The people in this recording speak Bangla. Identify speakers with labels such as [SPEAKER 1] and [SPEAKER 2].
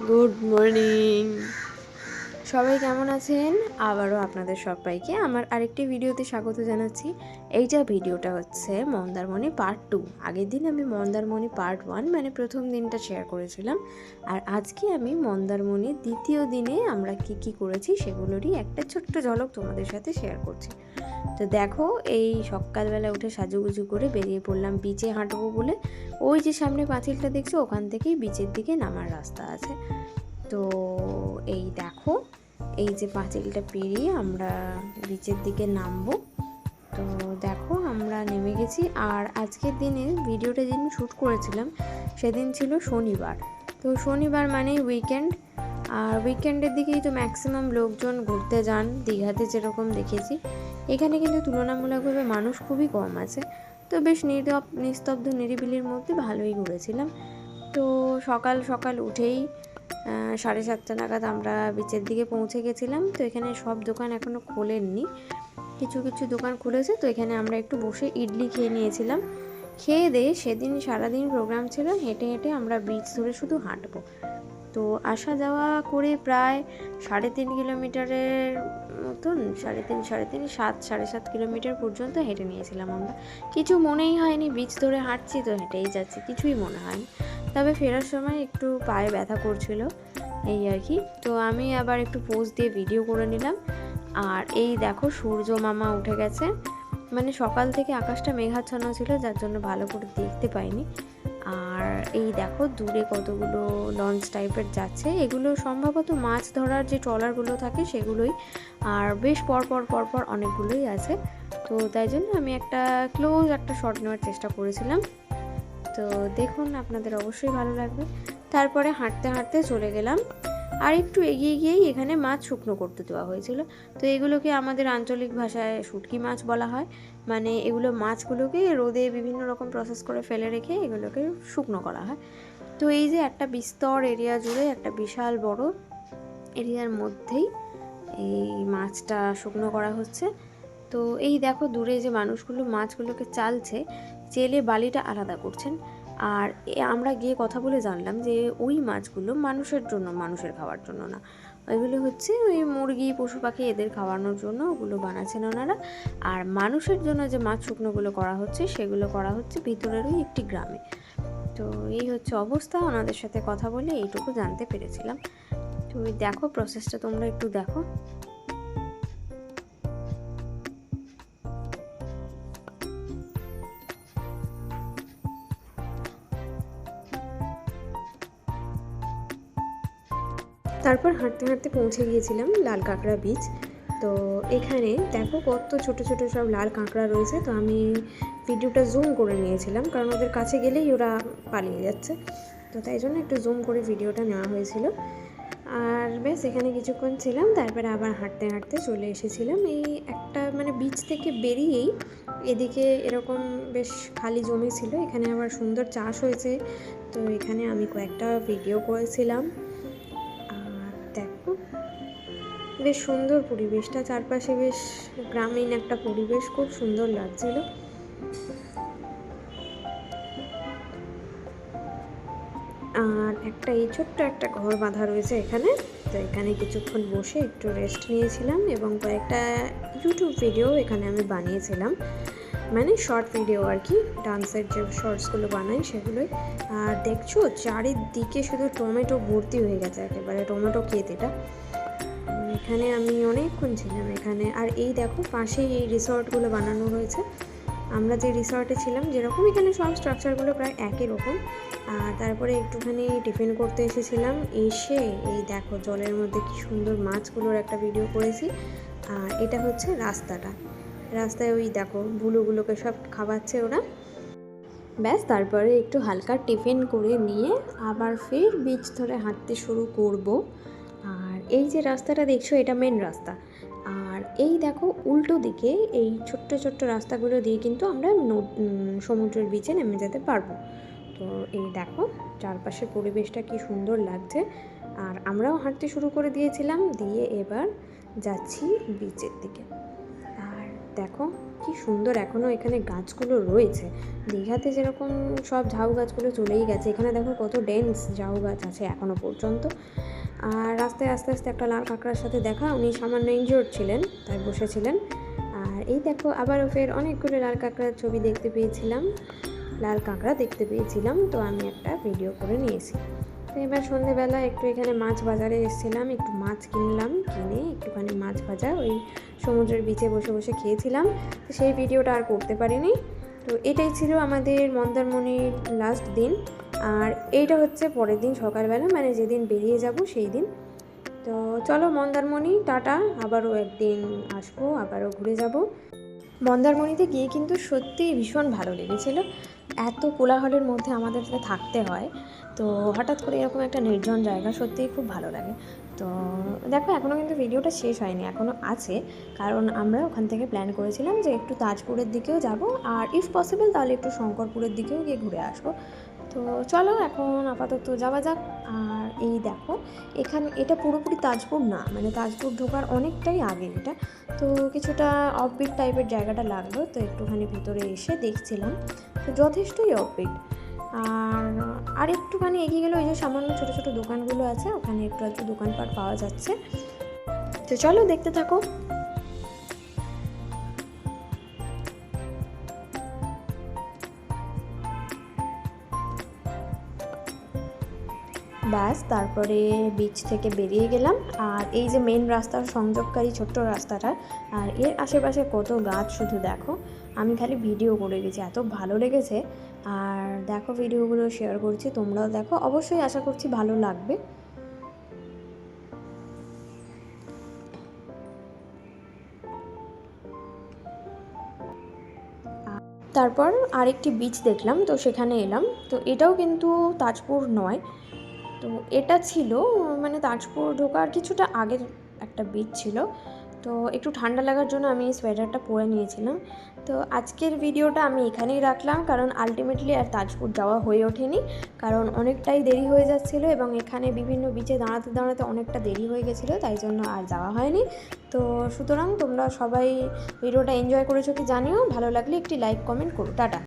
[SPEAKER 1] গুড মর্নিং সবাই কেমন আছেন? আবারও আপনাদের সবাইকে আমার আরেকটি ভিডিওতে স্বাগত জানাচ্ছি। এইটা ভিডিওটা হচ্ছে মন্দারমণি পার্ট টু আগের দিন আমি মন্দারমণি পার্ট ওয়ান মানে প্রথম দিনটা শেয়ার করেছিলাম। আর আজকে আমি মন্দারমণির দ্বিতীয় দিনে আমরা কি কি করেছি সেগুলোরই একটা ছোট্ট ঝলক তোমাদের সাথে শেয়ার করছি। তো দেখো, এই সকালবেলা উঠে সাজুগুজু করে বেরিয়ে পড়লাম বিচে হাঁটবো বলে। ওই যে সামনে পাঁচিলটা দেখছ, ওখান থেকেই বিচের দিকে নামার রাস্তা আছে। তো এই দেখো এই যে পাঁচিলটা পেরিয়ে আমরা বিচের দিকে নামবো। তো দেখো আমরা নেমে গেছি। আর আজকের দিনে ভিডিওটা যেদিন শ্যুট করেছিলাম, সেদিন ছিল শনিবার। তো শনিবার মানেই উইকেন্ড আর উইকেন্ডের দিকেই তো ম্যাক্সিমাম লোকজন ঘুরতে যান। দীঘাতে যেরকম দেখেছি। এখানে কিন্তু তুলনামূলকভাবে মানুষ খুবই কম আছে। তো বেশ নিরব নিস্তব্ধ, নিরিবিলির মধ্যে ভালোই ঘুরেছিলাম। তো সকাল সকাল উঠেই সাড়ে সাতটা নাগাদ আমরা বিচের দিকে পৌঁছে গেছিলাম। তো এখানে সব দোকান এখনও খোলেননি। কিছু কিছু দোকান খুলেছে। তো এখানে আমরা একটু বসে ইডলি খেয়ে নিয়েছিলাম। খেয়ে দিয়ে সেদিন সারাদিন প্রোগ্রাম ছিল, হেঁটে হেঁটে আমরা বিচ ধরে শুধু হাঁটবো। তো আসা যাওয়া করে প্রায় সাড়ে তিন কিলোমিটারের মতন, সাড়ে তিন সাড়ে তিন, সাত, সাড়ে সাত কিলোমিটার পর্যন্ত হেঁটে নিয়েছিলাম আমরা। কিছু মনেই হয়নি বিচ ধরে হাঁটছি তো হেঁটেই যাচ্ছি, কিছুই মনে হয়নি। তবে ফেরার সময় একটু পায়ে ব্যথা করছিল, এই আর কি। তো আমি আবার একটু পোজ দিয়ে ভিডিও করে নিলাম। আর এই দেখো সূর্য মামা উঠে গেছে। মানে সকাল থেকে আকাশটা মেঘাচ্ছন্ন ছিল, যার জন্য ভালো করে দেখতে পাইনি। আর এই দেখো দূরে কতগুলো লঞ্চ টাইপের যাচ্ছে। এগুলো সম্ভবত মাছ ধরার যে ট্রলারগুলো থাকে সেগুলোই। আর বেশ পরপর পরপর অনেকগুলোই আছে। তো তাই জন্য আমি একটা ক্লোজ একটা শট নেওয়ার চেষ্টা করেছিলাম। তো দেখুন, আপনাদের অবশ্যই ভালো লাগবে। তারপরে হাঁটতে হাঁটতে চলে গেলাম। আর একটু এগিয়ে গিয়েই এখানে মাছ শুকনো করতে দেওয়া হয়েছিল। তো এগুলোকে আমাদের আঞ্চলিক ভাষায় শুটকি মাছ বলা হয়। মানে এগুলো মাছগুলোকে রোদে বিভিন্ন রকম প্রসেস করে ফেলে রেখে এগুলোকে শুকনো করা হয়। তো এই যে একটা বিস্তর এরিয়া জুড়ে একটা বিশাল বড় এরিয়ার মধ্যেই এই মাছটা শুকনো করা হচ্ছে। তো এই দেখো, দূরে যে মানুষগুলো মাছগুলোকে চালছে চেলে বালিটা আলাদা করছেন। আর আমরা গিয়ে কথা বলে জানলাম যে ওই মাছগুলো মানুষের জন্য, মানুষের খাওয়ার জন্য না। ওইগুলো হচ্ছে ওই মুরগি, পশু পাখি এদের খাওয়ানোর জন্য ওগুলো বানাচ্ছেন ওনারা। আর মানুষের জন্য যে মাছ শুকনোগুলো করা হচ্ছে, সেগুলো করা হচ্ছে ভিতরেরই একটি গ্রামে। তো এই হচ্ছে অবস্থা, ওনাদের সাথে কথা বলে এইটুকু জানতে পেরেছিলাম। তো দেখো প্রসেসটা তোমরা একটু দেখো। তারপর হাঁটতে হাঁটতে পৌঁছে গিয়েছিলাম লাল কাঁকড়া বীচ তো এখানে দেখো কত ছোট ছোট সব লাল কাঁকড়া রয়েছে। তো আমি ভিডিওটা জুম করে নিয়েছিলাম, কারণ ওদের কাছে গেলেই ওরা পালিয়ে যাচ্ছে। তো তাই জন্য একটু জুম করে ভিডিওটা নেওয়া হয়েছিল। আর বেশ এখানে কিছুক্ষণ ছিলাম, তারপরে আবার হাঁটতে হাঁটতে চলে এসেছিলাম। এই একটা মানে বিচ থেকে বেরিয়েই এদিকে এরকম বেশ খালি জমি ছিল। এখানে আবার সুন্দর চাষ হয়েছে। তো এখানে আমি কয়েকটা ভিডিও করেছিলাম। বেশ সুন্দর পরিবেশটা। চারপাশে বেশ গ্রামীণ একটা পরিবেশ, খুব সুন্দর লাগছিল। আর একটা, এই ছোট্ট একটা ঘর বাঁধা রয়েছে এখানে, তো এখানে কিছুক্ষণ বসে একটু রেস্ট নিয়েছিলাম এবং কয়েকটা ইউটিউব ভিডিও এখানে আমি বানিয়েছিলাম। মানে শর্ট ভিডিও আর কি ডান্সের যে শর্টসগুলো বানাই সেগুলোই। আর দেখছ, চারিদিকে শুধু টমেটো ভর্তি হয়ে গেছে একেবারে, টমেটো ক্ষেত এটা। এখানে আমি অনেকক্ষণ ছিলাম এখানে। আর এই দেখো পাশেই এই রিসর্টগুলো বানানো হয়েছে আমরা যে রিসর্টে ছিলাম, যেরকম এখানে সব স্ট্রাকচারগুলো প্রায় একই রকম। আর তারপরে একটুখানি টিফিন করতে এসেছিলাম। এসে এই দেখো, জলের মধ্যে কি সুন্দর মাছগুলোর একটা ভিডিও করেছি। আর এটা হচ্ছে রাস্তাটা। রাস্তায় ওই দেখো, বুলুগুলোকে সব খাওয়াচ্ছে ওরা। ব্যাস, তারপরে একটু হালকা টিফিন করে নিয়ে আবার ফের বিচ ধরে হাঁটতে শুরু করব। এই যে রাস্তাটা দেখছ, এটা মেন রাস্তা। আর এই দেখো উল্টো দিকে এই ছোট্ট ছোট্ট রাস্তাগুলো দিয়ে কিন্তু আমরা সমুদ্রের বিচে নেমে যেতে পারব। তো এই দেখো, চারপাশের পরিবেশটা কি সুন্দর লাগছে। আর আমরাও হাঁটতে শুরু করে দিয়েছিলাম, দিয়ে এবার যাচ্ছি বিচের দিকে। আর দেখো কি সুন্দর এখনও এখানে গাছগুলো রয়েছে। দীঘাতে যেরকম সব ঝাউ গাছগুলো চলেই গেছে, এখানে দেখো কত ডেন্স ঝাউ গাছ আছে এখনও পর্যন্ত। আর রাস্তায় আস্তে আস্তে একটা লাল কাঁকড়ার সাথে দেখা, উনি সামান্য ইনজোর্ড ছিলেন, তাই বসেছিলেন। আর এই দেখো, আবারও ফের অনেকগুলো লাল কাঁকড়ার ছবি দেখতে পেয়েছিলাম। লাল কাঁকড়া দেখতে পেয়েছিলাম, তো আমি একটা ভিডিও করে নিয়েছি। তো এবার সন্ধেবেলা একটু এখানে মাছ বাজারে এসেছিলাম, একটু মাছ কিনলাম, কিনে একটুখানি মাছ ভাজা ওই সমুদ্রের বিচে বসে বসে খেয়েছিলাম। তো সেই ভিডিওটা আর করতে পারিনি। তো এটাই ছিল আমাদের মন্দারমণির লাস্ট দিন। আর এইটা হচ্ছে পরের দিন সকালবেলা মানে যেদিন বেরিয়ে যাব সেই দিন। তো চলো মন্দারমণি, টাটা, আবারও একদিন আসব, আবারও ঘুরে যাব। মন্দারমণিতে গিয়ে কিন্তু সত্যিই ভীষণ ভালো লেগেছিল। এত কোলাহলের মধ্যে আমাদেরকে থাকতে হয়। তো হঠাৎ করে এরকম একটা নির্জন জায়গা সত্যিই খুব ভালো লাগে। তো দেখো এখনও কিন্তু ভিডিওটা শেষ হয়নি এখনও আছে। কারণ আমরা ওখান থেকে প্ল্যান করেছিলাম যে একটু তাজপুরের দিকেও যাব, আর ইফ পসিবল তাহলে একটু শঙ্করপুরের দিকেও গিয়ে ঘুরে আসব। তো চলো এখন আপাতত যাওয়া যাক। আর এই দেখো, এখানে এটা পুরোপুরি তাজপুর না মানে তাজপুর ঢোকার অনেকটাই আগে এটা। তো কিছুটা অফবিট টাইপের জায়গাটা লাগল, তো একটুখানি ভিতরে এসে দেখছিলাম। তো যথেষ্টই অফবিট আর আর একটুখানি এগিয়ে গেলে ওই যে সামান্য ছোটো ছোটো দোকানগুলো আছে, ওখানে একটু একটু দোকানপাট পাওয়া যাচ্ছে। তো চলো দেখতে থাকো। ব্যাস, তারপরে বিচ থেকে বেরিয়ে গেলাম। আর এই যে মেন রাস্তার সংযোগকারী ছোট্ট রাস্তাটা, আর এর আশেপাশে কত গাছ শুধু দেখো। আমি খালি ভিডিও করে গেছি, এত ভালো লেগেছে। আর দেখো ভিডিওগুলো শেয়ার করছি, তোমরাও দেখো। অবশ্যই আশা করছি ভালো লাগবে। তারপর আরেকটি বিচ দেখলাম, তো সেখানে এলাম। তো এটাও কিন্তু তাজপুর নয়। তো এটা ছিল মানে তাজপুর ঢোকার কিছুটা আগের একটা বিচ ছিল। তো একটু ঠান্ডা লাগার জন্য আমি সোয়েটারটা পরে নিয়েছিলাম। তো আজকের ভিডিওটা আমি এখানেই রাখলাম, কারণ আলটিমেটলি আর তাজপুর যাওয়া হয়ে ওঠেনি। কারণ অনেকটাই দেরি হয়ে যাচ্ছিল এবং এখানে বিভিন্ন বিচে দাঁড়াতে দাঁড়াতে অনেকটা দেরি হয়ে গেছিল, তাই জন্য আর যাওয়া হয়নি। তো সুতরাং তোমরা সবাই ভিডিওটা এনজয় করেছ কি জানিও, ভালো লাগলে একটি লাইক কমেন্ট করো, টাটা।